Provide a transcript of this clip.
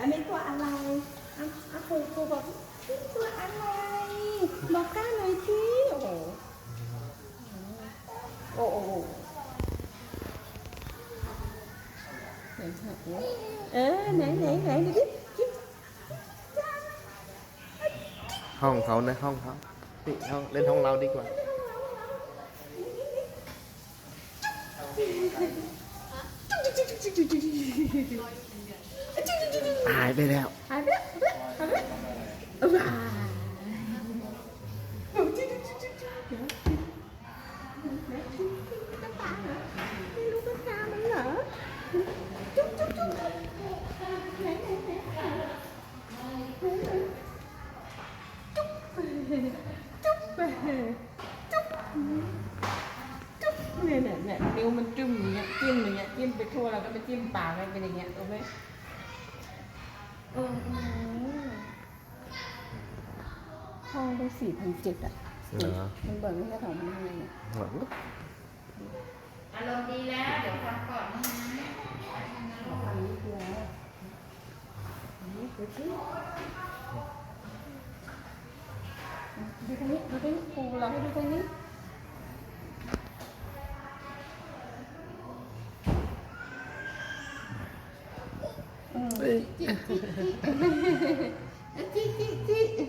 อันนี้ตัวอะไรอะอะครูครูบอกนี่ตัวอะไร บอกก้าหน่อยสิโอ้โหโอ้โหไหนเอะเออไหนไหนไหนดูดิห้องเขานะห้องเขานี่ห้องเล่นห้องเราดีกว่า หายไปแล้ว หายไปแล้วหายไปแล้วหายไปแล้วว้ายเดี๋ยวตุ๊กตาเหรอไม่รู้ตุ๊กตามันเหรอจุ๊บจุ๊บ เนี่ยเนี่ยเนี่ยนิ้วมันจุ่มอย่างเงี้ยจิ้มอย่างเงี้ยจิ้มไปทั่วแล้วก็ไปจิ้มปากมันเป็นอย่างเงี้ยรู้ไหมเออห้องได้สี่พันเจ็ดอะเหรอมันเบิกไม่ใช่ของมันเลยเนี่ยหวังอารมณ์ดีแล้วเดี๋ยวฟังก่อนนะอันนี้คืออะไรอันนี้คือที่ดูทางนี้ดูทางนี้ครูเราให้ดูทางนี้ เออจิจิจิจิจิจิจิ